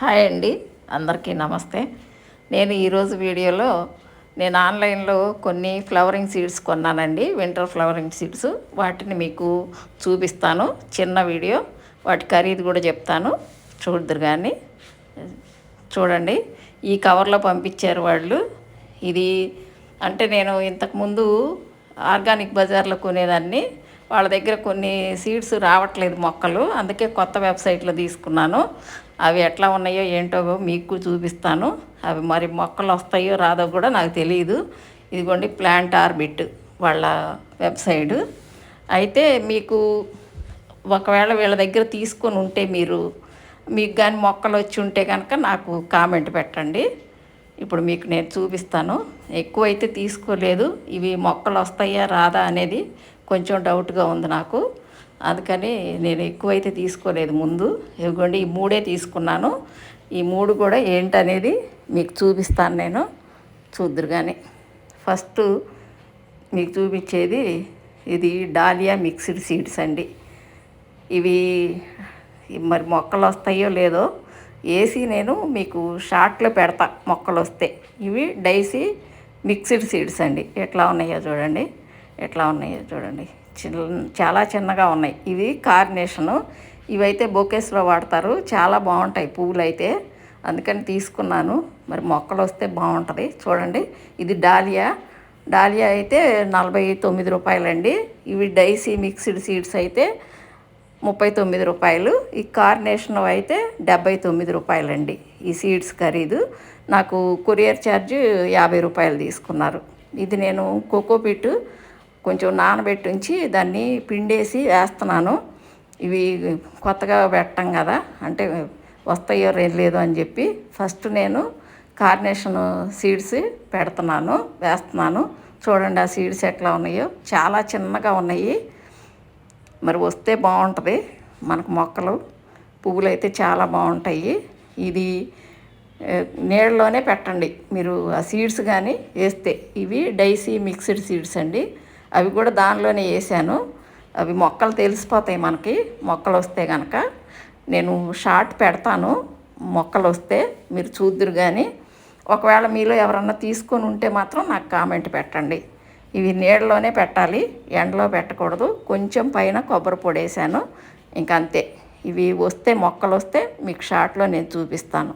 Hi అండి. అందరికీ నమస్తే. నేను ఈరోజు వీడియోలో నేను ఆన్లైన్లో కొన్ని flowering seeds కొన్నానండి. Winter flowering seeds. వాటిని మీకు చూపిస్తాను. చిన్న వీడియో. వాటి ఖరీదు కూడా చెప్తాను. చూద్దరు కానీ చూడండి. ఈ కవర్లో పంపించారు వాళ్ళు. ఇది అంటే నేను ఇంతకుముందు ఆర్గానిక్ బజార్లో కొనేదాన్ని. వాళ్ళ దగ్గర కొన్ని సీడ్స్ రావట్లేదు మొక్కలు. అందుకే కొత్త వెబ్సైట్లో తీసుకున్నాను. అవి ఎట్లా ఉన్నాయో ఏంటో మీకు చూపిస్తాను. అవి మరి మొక్కలు వస్తాయో రాదో కూడా నాకు తెలియదు ఇదిగోండి ప్లాంట్ ఆర్బిట్ వాళ్ళ వెబ్సైట్ అయితే మీకు ఒకవేళ వీళ్ళ దగ్గర తీసుకొని ఉంటే మీరు మీకు కానీ మొక్కలు వచ్చి ఉంటే కనుక నాకు కామెంట్ పెట్టండి. ఇప్పుడు మీకు నేను చూపిస్తాను. ఎక్కువైతే తీసుకోలేదు. ఇవి మొక్కలు వస్తాయా రాదా అనేది కొంచెం డౌట్గా ఉంది నాకు. అందుకని నేను ఎక్కువైతే తీసుకోలేదు ముందు. ఇవ్వండి ఈ మూడే తీసుకున్నాను. ఈ మూడు కూడా ఏంటనేది మీకు చూపిస్తాను నేను. చూద్దరు కానీ ఫస్ట్ మీకు చూపించేది ఇది డాలియా మిక్స్డ్ సీడ్స్ అండి. ఇవి మరి మొక్కలు వస్తాయో లేదో వేసి నేను మీకు షార్ట్లో పెడతా మొక్కలు వస్తే. ఇవి డైసీ మిక్స్డ్ సీడ్స్ అండి. ఎట్లా ఉన్నాయో చూడండి. ఎట్లా ఉన్నాయో చూడండి. చిన్న చాలా చిన్నగా ఉన్నాయి. ఇవి కార్నేషను. ఇవైతే బొకేస్లో వాడతారు. చాలా బాగుంటాయి పువ్వులు అయితే అందుకని తీసుకున్నాను. మరి మొక్కలు వస్తే బాగుంటుంది. చూడండి. ఇది డాలియా. డాలియా అయితే నలభై తొమ్మిది రూపాయలండి. ఇవి డైసీ మిక్స్డ్ సీడ్స్ అయితే ముప్పై తొమ్మిది రూపాయలు. ఈ కార్నేషన్ అయితే డెబ్బై తొమ్మిది రూపాయలండి. ఈ సీడ్స్ ఖరీదు. నాకు కొరియర్ ఛార్జ్ యాభై రూపాయలు తీసుకున్నారు. ఇది నేను కోకోపీట్ కొంచెం నానబెట్టి ఉంచి దాన్ని పిండేసి వేస్తున్నాను. ఇవి కొత్తగా పెట్టం కదా అంటే వస్తాయో లేదు అని చెప్పి ఫస్ట్ నేను కార్నేషన్ సీడ్స్ పెడుతున్నాను వేస్తున్నాను. చూడండి ఆ సీడ్స్ ఎట్లా ఉన్నాయో. చాలా చిన్నగా ఉన్నాయి. మరి వస్తే బాగుంటుంది. మనకు మొక్కలు పువ్వులు అయితే చాలా బాగుంటాయి. ఇది నీళ్ళలోనే పెట్టండి. మీరు ఆ సీడ్స్ కానీ వేస్తే ఇవి డైసీ మిక్స్డ్ సీడ్స్ అండి. అవి కూడా దానిలోనే వేసాను. అవి మొక్కలు తెలిసిపోతాయి మనకి. మొక్కలు వస్తే కనుక నేను షార్ట్ పెడతాను. మొక్కలు వస్తే మీరు చూద్దురు కానీ ఒకవేళ మీలో ఎవరన్నా తీసుకొని ఉంటే మాత్రం నాకు కామెంట్ పెట్టండి. ఇవి నీడలోనే పెట్టాలి. ఎండలో పెట్టకూడదు. కొంచెం పైన కొబ్బరి పొడి వేసాను. ఇంకంతే ఇవి వస్తే మొక్కలు వస్తే మీకు షార్ట్లో నేను చూపిస్తాను.